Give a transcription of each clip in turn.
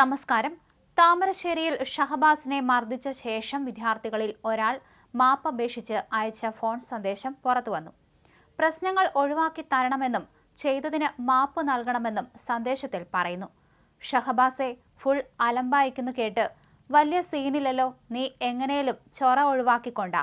നമസ്കാരം. താമരശ്ശേരിയിൽ ഷഹബാസിനെ മർദ്ദിച്ച ശേഷം വിദ്യാർത്ഥികളിൽ ഒരാൾ മാപ്പപേക്ഷിച്ച് അയച്ച ഫോൺ സന്ദേശം പുറത്തുവന്നു പ്രശ്നങ്ങൾ ഒഴിവാക്കി തരണമെന്നും ചെയ്തതിന് മാപ്പ് നൽകണമെന്നും സന്ദേശത്തിൽ പറയുന്നു. ഷഹബാസെ ഫുൾ അലമ്പായിക്കുന്നു കേട്ട് വലിയ സീനില്ലല്ലോ നീ എങ്ങനെയും ചൊറ ഒഴിവാക്കിക്കൊണ്ട.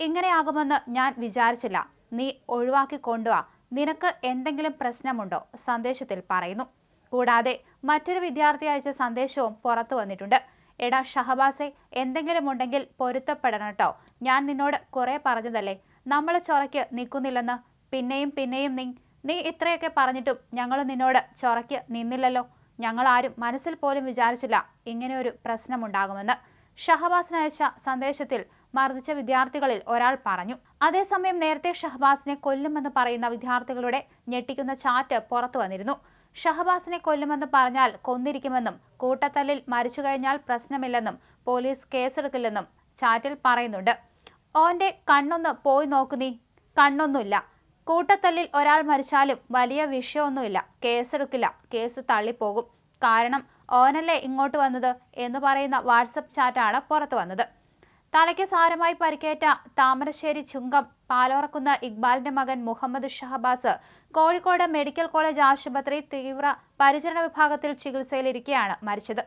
ഇങ്ങനെയാകുമെന്ന് ഞാൻ വിചാരിച്ചില്ല. നീ ഒഴിവാക്കിക്കൊണ്ടുവാ. നിനക്ക് എന്തെങ്കിലും പ്രശ്നമുണ്ടോ? സന്ദേശത്തിൽ പറയുന്നു. കൂടാതെ മറ്റൊരു വിദ്യാർത്ഥി അയച്ച സന്ദേശവും പുറത്തു വന്നിട്ടുണ്ട്. എടാ ഷഹബാസെ എന്തെങ്കിലും ഉണ്ടെങ്കിൽ പൊരുത്തപ്പെടണം കേട്ടോ. ഞാൻ നിന്നോട് കുറെ പറഞ്ഞതല്ലേ? നമ്മൾ ചൊറയ്ക്ക് നിൽക്കുന്നില്ലെന്ന്? പിന്നെയും പിന്നെയും നീ നീ ഇത്രയൊക്കെ പറഞ്ഞിട്ടും ഞങ്ങൾ നിന്നോട് ചൊറയ്ക്ക് നിന്നില്ലല്ലോ. ഞങ്ങൾ ആരും മനസ്സിൽ പോലും വിചാരിച്ചില്ല ഇങ്ങനെ ഒരു പ്രശ്നമുണ്ടാകുമെന്ന്. ഷഹബാസിന് അയച്ച സന്ദേശത്തിൽ മർദ്ദിച്ച വിദ്യാർത്ഥികളിൽ ഒരാൾ പറഞ്ഞു. അതേസമയം നേരത്തെ ഷഹബാസിനെ കൊല്ലുമെന്ന് പറയുന്ന വിദ്യാർത്ഥികളുടെ ഞെട്ടിക്കുന്ന ചാറ്റ് പുറത്തു വന്നിരുന്നു. ഷഹബാസിനെ കൊല്ലുമെന്ന് പറഞ്ഞാൽ കൊന്നിരിക്കുമെന്നും കൂട്ടത്തല്ലിൽ മരിച്ചു കഴിഞ്ഞാൽ പ്രശ്നമില്ലെന്നും പോലീസ് കേസെടുക്കില്ലെന്നും ചാറ്റിൽ പറയുന്നുണ്ട്. ഓന്റെ കണ്ണൊന്ന് പോയി നോക്കുന്നീ കണ്ണൊന്നുമില്ല. കൂട്ടത്തല്ലിൽ ഒരാൾ മരിച്ചാലും വലിയ വിഷയമൊന്നുമില്ല. കേസെടുക്കില്ല. കേസ് തള്ളിപ്പോകും. കാരണം ഓനല്ലേ ഇങ്ങോട്ട് വന്നത് എന്ന് പറയുന്ന വാട്സപ്പ് ചാറ്റാണ് പുറത്തു വന്നത്. തലയ്ക്ക് സാരമായി പരിക്കേറ്റ താമരശ്ശേരി ചുങ്കം പാലോറക്കുന്ന ഇക്ബാലിന്റെ മകൻ മുഹമ്മദ് ഷഹബാസ് കോഴിക്കോട് മെഡിക്കൽ കോളേജ് ആശുപത്രി തീവ്ര പരിചരണ വിഭാഗത്തിൽ ചികിത്സയിലിരിക്കെയാണ് മരിച്ചത്.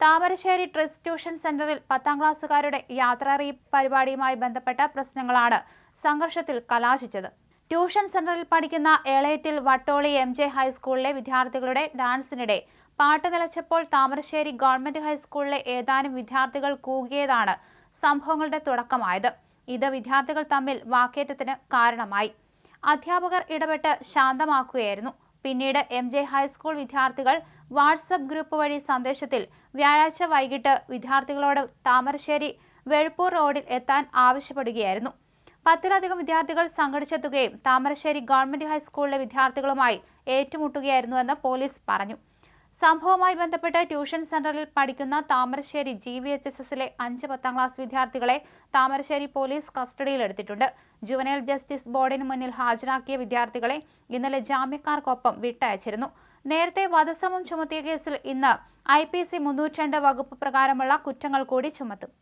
താമരശ്ശേരി ട്രസ്റ്റ് ട്യൂഷൻ സെന്ററിൽ പത്താം ക്ലാസ്സുകാരുടെ യാത്രാറിയിപ്പ് പരിപാടിയുമായി ബന്ധപ്പെട്ട പ്രശ്നങ്ങളാണ് സംഘർഷത്തിൽ കലാശിച്ചത്. ട്യൂഷൻ സെന്ററിൽ പഠിക്കുന്ന എളയറ്റിൽ വട്ടോളി എം ജെ ഹൈസ്കൂളിലെ വിദ്യാർത്ഥികളുടെ ഡാൻസിനിടെ പാട്ട് നിലച്ചപ്പോൾ താമരശ്ശേരി ഗവൺമെന്റ് ഹൈസ്കൂളിലെ ഏതാനും വിദ്യാർത്ഥികൾ കൂകിയതാണ് സംഭവങ്ങളുടെ തുടക്കമായത്. ഇത് വിദ്യാർത്ഥികൾ തമ്മിൽ വാക്കേറ്റത്തിന് കാരണമായി. അധ്യാപകർ ഇടപെട്ട് ശാന്തമാക്കുകയായിരുന്നു. പിന്നീട് എം ജെ ഹൈസ്കൂൾ വിദ്യാർത്ഥികൾ വാട്സപ്പ് ഗ്രൂപ്പ് വഴി സന്ദേശത്തിൽ വ്യാഴാഴ്ച വൈകിട്ട് വിദ്യാർത്ഥികളോട് താമരശ്ശേരി വെഴുപ്പൂർ റോഡിൽ എത്താൻ ആവശ്യപ്പെടുകയായിരുന്നു. പത്തിലധികം വിദ്യാർത്ഥികൾ സംഘടിച്ചെത്തുകയും താമരശ്ശേരി ഗവൺമെന്റ് ഹൈസ്കൂളിലെ വിദ്യാർത്ഥികളുമായി ഏറ്റുമുട്ടുകയായിരുന്നുവെന്ന് പോലീസ് പറഞ്ഞു. സംഭവവുമായി ബന്ധപ്പെട്ട് ട്യൂഷൻ സെന്ററിൽ പഠിക്കുന്ന Thamarassery G V H S എസിലെ അഞ്ച് പത്താം ക്ലാസ് വിദ്യാർത്ഥികളെ താമരശ്ശേരി പോലീസ് കസ്റ്റഡിയിലെടുത്തിട്ടുണ്ട് ജുവനൈൽ ജസ്റ്റിസ് ബോർഡിന് മുന്നിൽ ഹാജരാക്കിയ വിദ്യാർത്ഥികളെ ഇന്നലെ ജാമ്യക്കാർക്കൊപ്പം വിട്ടയച്ചിരുന്നു. നേരത്തെ വധശ്രമം ചുമത്തിയ കേസിൽ ഇന്ന് ഐ പി സി മുന്നൂറ്റി രണ്ട് വകുപ്പ് പ്രകാരമുള്ള കുറ്റങ്ങൾ കൂടി ചുമത്തും.